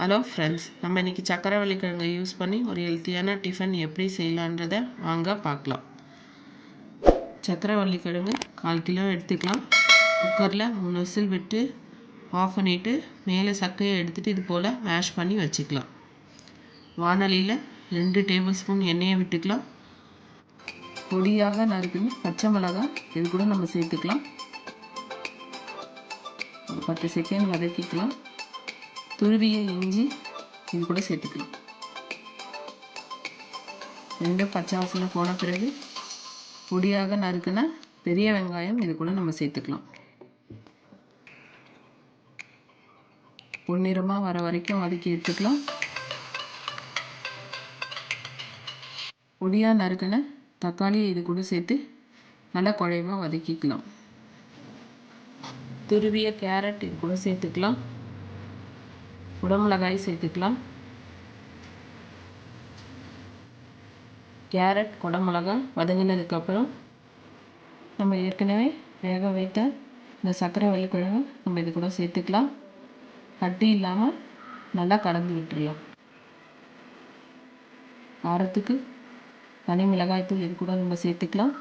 Hello friends நம்ம இன்றைக்கி சக்கரவள்ளி கிழங்கை யூஸ் பண்ணி ஒரு ஹெல்த்தியான டிஃபன் எப்படி செய்யலான்றதை வாங்க பார்க்கலாம். சக்கரவள்ளி கிழங்கு கால் கிலோ எடுத்துக்கலாம். குக்கரில் மூணு விசில் விட்டு ஆஃப் பண்ணிவிட்டு மேலே சக்கையை எடுத்துகிட்டு இது போல் மேஷ் பண்ணி வச்சுக்கலாம். வானலியில் ரெண்டு டேபிள் ஸ்பூன் எண்ணெயை விட்டுக்கலாம். பொடியாக நறுக்குன்னு பச்சை மிளகாய் இது கூட நம்ம சேர்த்துக்கலாம். ஒரு பத்து செகண்ட் வதக்கிக்கலாம். துருவிய இஞ்சி இது கூட சேர்த்துக்கலாம். ரெண்டும் பச்சை வாசனை போன பிறகு பொடியாக நறுக்குன பெரிய வெங்காயம் இது கூட நம்ம சேர்த்துக்கலாம். பொன்னிறமாக வர வரைக்கும் வதக்கி எடுத்துக்கலாம். பொடியாக நறுக்கின தக்காளி இது கூட சேர்த்து நல்லா குழைவாக வதக்கிக்கலாம். துருவிய கேரட் இது கூட சேர்த்துக்கலாம். குடமிளகாய் சேர்த்துக்கலாம். கேரட் குடமிளகாய் வதங்கினதுக்கப்புறம் நம்ம ஏற்கனவே வேக வைத்த இந்த சர்க்கரை வெள்ளிக்கிழங்கு நம்ம இது கூட சேர்த்துக்கலாம். கட்டி இல்லாமல் நல்லா கலந்து விட்டுருலாம் காரத்துக்கு தனி மிளகாய்த்தூள் இது கூட நம்ம சேர்த்துக்கலாம்.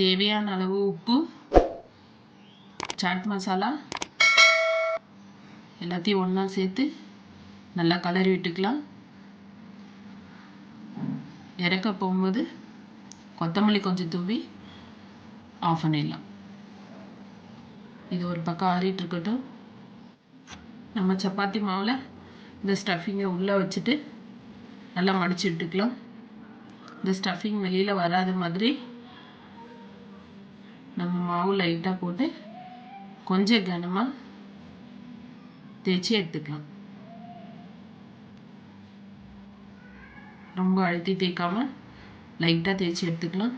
தேவையான அளவு உப்பு சாட் மசாலா எல்லாத்தையும் ஒன்றா சேர்த்து நல்லா கலரி விட்டுக்கலாம். இறக்க போகும்போது கொத்தமல்லி கொஞ்சம் தூவி ஆஃப் பண்ணிடலாம். இது ஒரு பக்கம் ஆறிட்டு இருக்கட்டும். நம்ம சப்பாத்தி மாவில் இந்த ஸ்டஃபிங்கை உள்ளே வச்சுட்டு நல்லா மடித்து விட்டுக்கலாம். இந்த ஸ்டஃபிங் வெளியில் வராத மாதிரி நம்ம மாவு லைட்டாக போட்டு கொஞ்சம் கனமாக தேய்ச்சி எடுத்துக்கலாம் ரொம்ப அழுத்தி தேய்க்காம லைட்டாக தேய்ச்சி எடுத்துக்கலாம்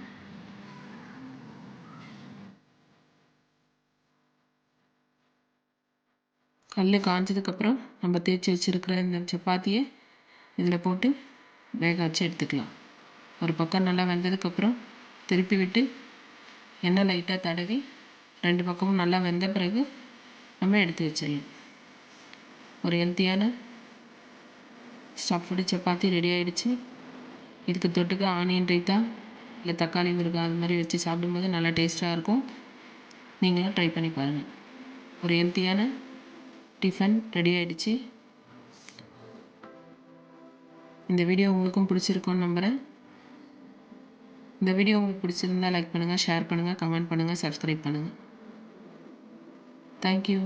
கல் காஞ்சதுக்கப்புறம் நம்ம தேய்ச்சி வச்சுருக்கிற இந்த சப்பாத்தியை இதில் போட்டு வேக வச்சு எடுத்துக்கலாம். ஒரு பக்கம் நல்லா வெந்ததுக்கப்புறம் திருப்பி விட்டு எண்ணெய் லைட்டாக தடவி ரெண்டு பக்கமும் நல்லா வெந்த பிறகு நம்ம எடுத்து வச்சிடலாம். ஒரு ஹெல்த்தியான ஸ்டஃப்டு சப்பாத்தி ரெடி ஆகிடுச்சி இதுக்கு தொட்டுக்க ஆனியன் ரைத்தா இல்லை தக்காளி முருகா அது மாதிரி வச்சு சாப்பிடும்போது நல்லா டேஸ்ட்டாக இருக்கும். நீங்களும் ட்ரை பண்ணி பாருங்கள் ஒரு ஹெல்த்தியான டிஃபன் ரெடி ஆகிடுச்சி இந்த வீடியோ உங்களுக்கும் பிடிச்சிருக்கும்னு நம்புகிறேன் இந்த வீடியோ உங்களுக்கு பிடிச்சிருந்தா லைக் பண்ணுங்கள் ஷேர் பண்ணுங்கள் கமெண்ட் பண்ணுங்கள் சப்ஸ்கிரைப் பண்ணுங்கள் தேங்க்யூ